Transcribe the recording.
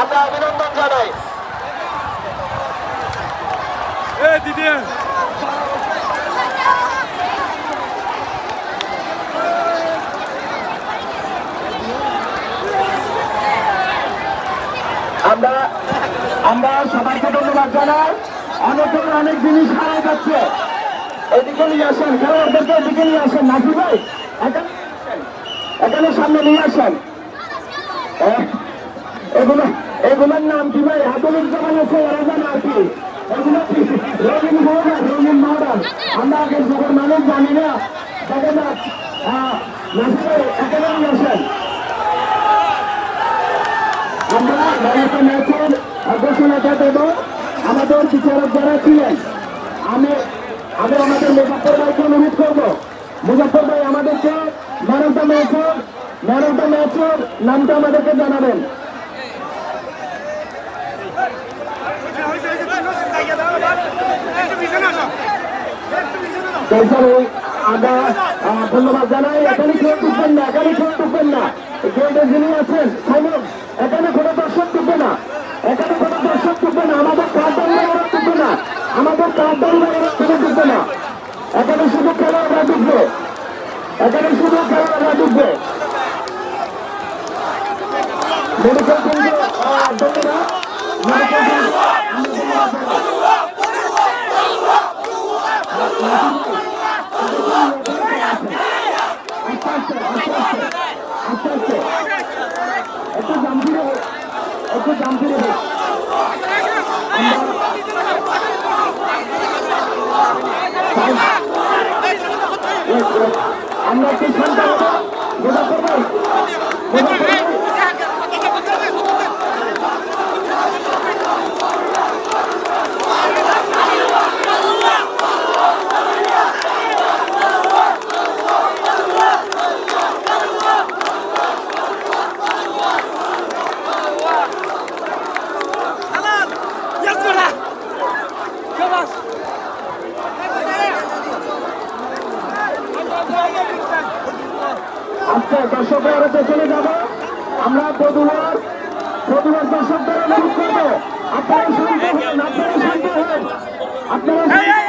আমরা অভিনন্দন জানাই। দিদি। আমরা আমরা সবাইকে ধন্যবাদ জানাই। অনেকের অনেক জিনিস হারাই যাচ্ছে। এদিকে নিয়ে আসেন খেলোয়াড়দেরকে এদিকে নিয়ে আসেন। নাসির ভাই এখানে এখানে সামনে নিয়ে আসেন। এগুলো, এগুলোর নাম কি ভাই? আধুনিক জমান আছে এরা আমরা আগের যুগের মানুষ জানি আমাদের বিচারক যারা ছিলেন, আমি আমি আমাদের মুজাফর ভাইকে অনুরোধ করব। মুজাফর ভাই, আমাদেরকে ম্যান অফ দ্য ম্যাচের ম্যান অফ দ্য ম্যাচের নামটা আমাদেরকে জানাবেন। তারপরে আমরা ধন্যবাদ জানাই। এখানে না, এখানে কেউ ঢুকবেন না। গেটের যিনি আছেন, সাইমন, এখানে কোনো দর্শক না। এখানে কোনো দর্শক ঢুকবে না, আমাদের কার্ডন ওরা ঢুকবে না। আমাদের কার্ডন ওরা কোনো ঢুকবে না। এখানে শুধু খেলোয়াড়রা ঢুকবে। এখানে শুধু খেলোয়াড়রা ঢুকবে। মেডিকেল কেন্দ্র একটু জাম আমরা কি শান্ত গোটা মুজাফর আচ্ছা দর্শকের আরও পেছনে যাব। আমরা পদুয়ার পদুয়ার দর্শকদের অনুরোধ করব, আপনারা শান্ত হন, আপনারা শান্ত হন।